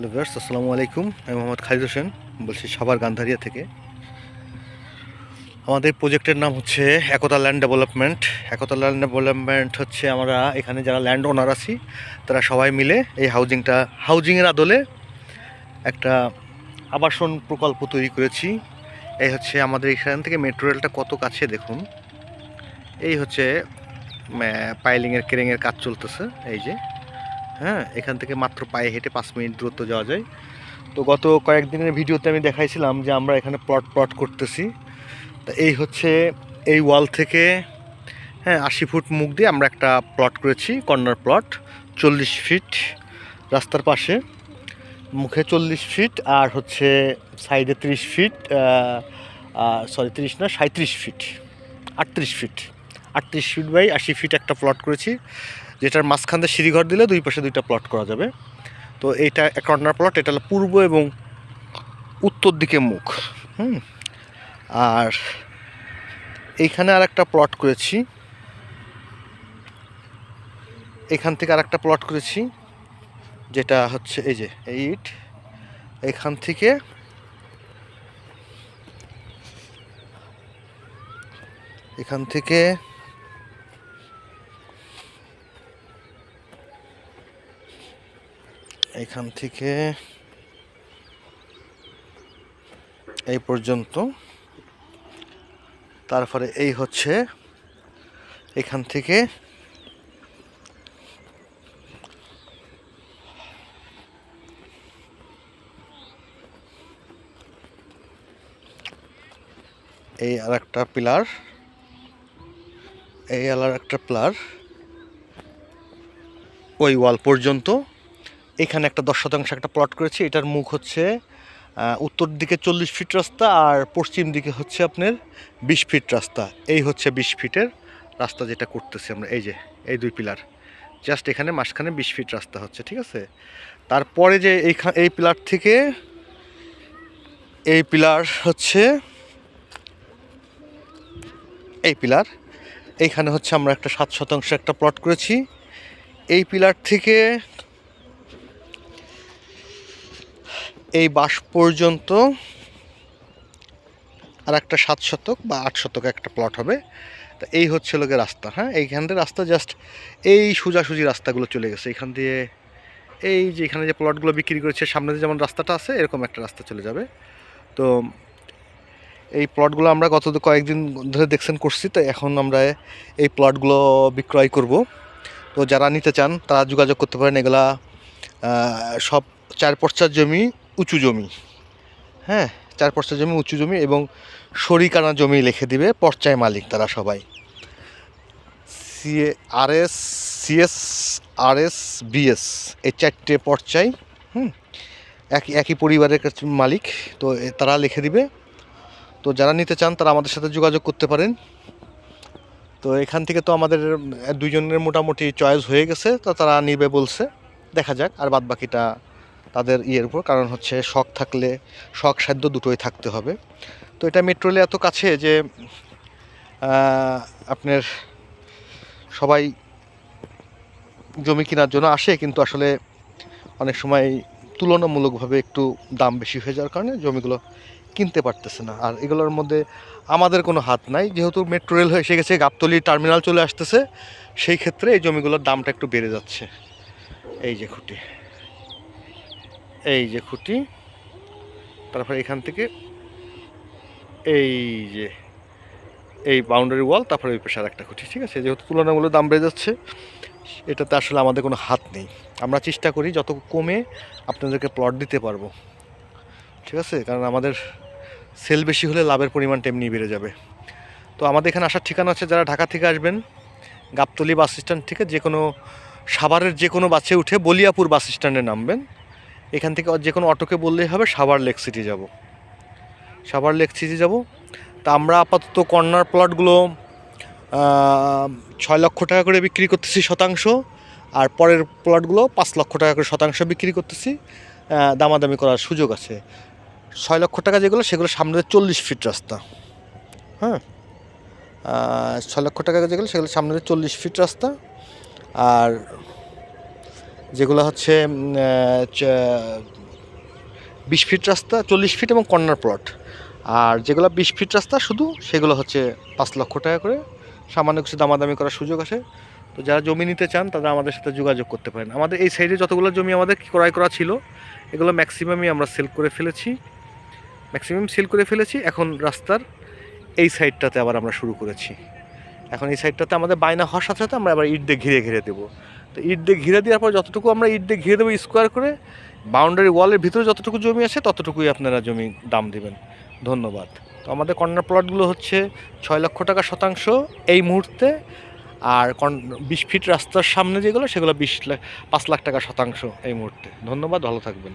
Hello viewers, আসসালামু আলাইকুম। আমি মোহাম্মদ খালিদ হোসেন, বলছি সাভার গান্ধারিয়া থেকে। আমাদের প্রজেক্টের নাম হচ্ছে Ekta land development. Ekta land development হচ্ছে আমরা এখানে যারা ল্যান্ড ওনার আছি, তারা সবাই মিলে এই হাউজিংটা, হাউজিংয়ের আদলে একটা আবাসন প্রকল্প তৈরি করেছি। এই হচ্ছে আমাদের এখান থেকে মেট্রো রেলটা কত কাছে দেখুন। এই হচ্ছে পাইলিংয়ের কেরেঙের কাজ চলতেছে, এই যে। হ্যাঁ এখান থেকে মাত্র পায়ে হেঁটে পাঁচ মিনিট দূরত্ব যাওয়া যায়। তো গত কয়েকদিনের ভিডিওতে আমি দেখাইছিলাম যে আমরা এখানে প্লট প্লট করতেছি। তা এই হচ্ছে এই ওয়াল থেকে হ্যাঁ আশি ফুট মুখ দিয়ে আমরা একটা প্লট করেছি কর্নার প্লট চল্লিশ ফিট রাস্তার পাশে। মুখে চল্লিশ ফিট আর হচ্ছে সাইডে ত্রিশ ফিট সরি ত্রিশ না সাঁত্রিশ ফিট আটত্রিশ ফিট আটত্রিশ ফিট বাই আশি ফিট একটা প্লট করেছি, যেটার মাঝখান দিয়ে সিঁড়িঘর দিলে দুই পাশে দুইটা প্লট করা যাবে। তো এইটা কর্নার প্লট এটা হলো পূর্ব এবং উত্তর দিকে মুখ, হুম? আর এইখানে আর একটা প্লট করেছি। এখান থেকে আর একটা প্লট করেছি, যেটা হচ্ছে এই যে এই ইট এখান থেকে এখান থেকে এখান থেকে এই পর্যন্ত। তারপরে এই হচ্ছে এখান থেকে এই আর একটা পিলার, এই আর একটা পিলার ওই ওয়াল পর্যন্ত। এখানে একটা দশ শতাংশ একটা প্লট করেছি, এটার মুখ হচ্ছে উত্তর দিকে চল্লিশ ফিট রাস্তা আর পশ্চিম দিকে হচ্ছে আপনার বিশ ফিট রাস্তা। এই হচ্ছে বিশ ফিটের রাস্তা যেটা করতেছি আমরা, এই যে, এই দুই পিলার জাস্ট এখানে মাঝখানে বিশ ফিট রাস্তা হচ্ছে, ঠিক আছে? তারপরে যে এইখান এই পিলার থেকে এই পিলার হচ্ছে, এই পিলার এইখানে হচ্ছে আমরা একটা সাত শতাংশ একটা প্লট করেছি। এই পিলার থেকে এই বাস পর্যন্ত আর একটা সাত শতক বা আট শতক একটা প্লট হবে। তা এই হচ্ছে লোকে রাস্তা হ্যাঁ? এইখান দিয়ে রাস্তা জাস্ট এই সোজাসুজি রাস্তাগুলো চলে গেছে। এখান দিয়ে এই যে এখানে যে প্লটগুলো বিক্রি করেছে, সামনে যেমন রাস্তাটা আছে, এরকম একটা রাস্তা চলে যাবে। তো এই প্লটগুলো আমরা গত কয়েকদিন ধরে দেখছেন, করছি। তো এখন আমরা এই প্লটগুলো বিক্রয় করব। তো যারা নিতে চান, তারা যোগাযোগ করতে পারেন। এগুলা সব চার পশ্চার জমি উঁচু জমি। হ্যাঁ চার পশ্চার জমি উঁচু জমি এবং সরিকানা জমি লিখে দিবে পর্চায় মালিক তারা সবাই। CA R S CS R S BS এই চারটে পর্চায় হুম একই একই পরিবারের মালিক তো তারা লিখে দিবে। তো যারা নিতে চান তারা আমাদের সাথে যোগাযোগ করতে পারেন। তো এখান থেকে তো আমাদের উম, দুইজনের মোটামুটি চয়েস হয়ে গেছে তো তারা নিবে বলছে। দেখা যাক আর বাদ বাকিটা তাদের ইয়ের উপর, কারণ হচ্ছে শখ থাকলে, শখ সাধ্য দুটোই থাকতে হবে। তো এটা মেট্রোলে এত কাছে যে আপনার সবাই জমি কেনার জন্য আসে, কিন্তু আসলে অনেক সময় তুলনামূলকভাবে একটু দাম বেশি হয়ে যাওয়ার কারণে জমিগুলো কিনতে পারতেছে না। আর এগুলোর মধ্যে আমাদের কোনো হাত নাই। যেহেতু মেট্রো রেল এসে গেছে, গাবতলি টার্মিনাল চলে আসতেছে, সেই ক্ষেত্রে এই জমিগুলোর দামটা একটু বেড়ে যাচ্ছে। এই যে খুঁটি। এই যে খুঁটি, তারপরে এখান থেকে এই যে এই বাউন্ডারি ওয়াল তারপরে ওই পাশে আর একটা খুঁটি, ঠিক আছে? যেহেতু তুলনামূলক দাম বেড়ে যাচ্ছে, এটাতে আসলে আমাদের কোনো হাত নেই। আমরা চেষ্টা করি যত কমে আপনাদেরকে প্লট দিতে পারব, ঠিক আছে? কারণ আমাদের সেল বেশি হলে লাভের পরিমাণ এমনি বেড়ে যাবে। তো আমাদের এখানে আসার ঠিকানা হচ্ছে যারা ঢাকা থেকে আসবেন, গাবতলি বাস স্ট্যান্ড থেকে যে কোনো সাভারের যে কোনো বাসে উঠে বলিয়াপুর বাস স্ট্যান্ডে নামবেন। এখান থেকে যে কোনো অটোকে বললেই হবে, সাভার লেক সিটি যাব। সাভার লেক সিটি যাব। তা আমরা আপাতত কর্নার প্লটগুলো ছয় লক্ষ টাকা করে বিক্রি করতেছি শতাংশ, আর পরের প্লটগুলো পাঁচ লক্ষ টাকা করে শতাংশ বিক্রি করতেছি। দামাদামি করার সুযোগ আছে। ছয় লক্ষ টাকা যেগুলো, সেগুলো সামনে চল্লিশ ফিট রাস্তা। হ্যাঁ? ছয় লক্ষ টাকা যেগুলো, সেগুলো সামনে চল্লিশ ফিট রাস্তা। আর যেগুলো হচ্ছে বিশ ফিট রাস্তা, চল্লিশ ফিট এবং কর্নার প্লট। আর যেগুলো বিশ ফিট রাস্তা, শুধু সেগুলো হচ্ছে পাঁচ লক্ষ টাকা করে। সামান্য কিছু দামাদামি করার সুযোগ আছে। তো যারা জমি নিতে চান, তারা আমাদের সাথে যোগাযোগ করতে পারেন। আমাদের এই সাইডে যতগুলো জমি আমাদের ক্রয় করা ছিল, এগুলো ম্যাক্সিমামই আমরা সেল করে ফেলেছি। ম্যাক্সিমাম সেল করে ফেলেছি। এখন রাস্তার এই সাইডটাতে আবার আমরা শুরু করেছি। এখন এই সাইডটাতে আমাদের বায়না হওয়ার সাথে সাথে আমরা আবার ইট দিয়ে ঘিরে ঘিরে দেবো। তো ইট দিয়ে ঘিরে দেওয়ার পর যতটুকু আমরা ইট দিয়ে ঘিরে দেবো স্কোয়ার করে বাউন্ডারি ওয়ালের ভিতরে যতটুকু জমি আছে ততটুকুই আপনারা জমি দাম দেবেন। ধন্যবাদ। তো আমাদের কর্নার প্লটগুলো হচ্ছে ছয় লক্ষ টাকা শতাংশ এই মুহূর্তে, আর বিশ ফিট রাস্তার সামনে যেগুলো, সেগুলো বিশ লাখ পাঁচ লাখ টাকা শতাংশ এই মুহূর্তে। ধন্যবাদ, ভালো থাকবেন।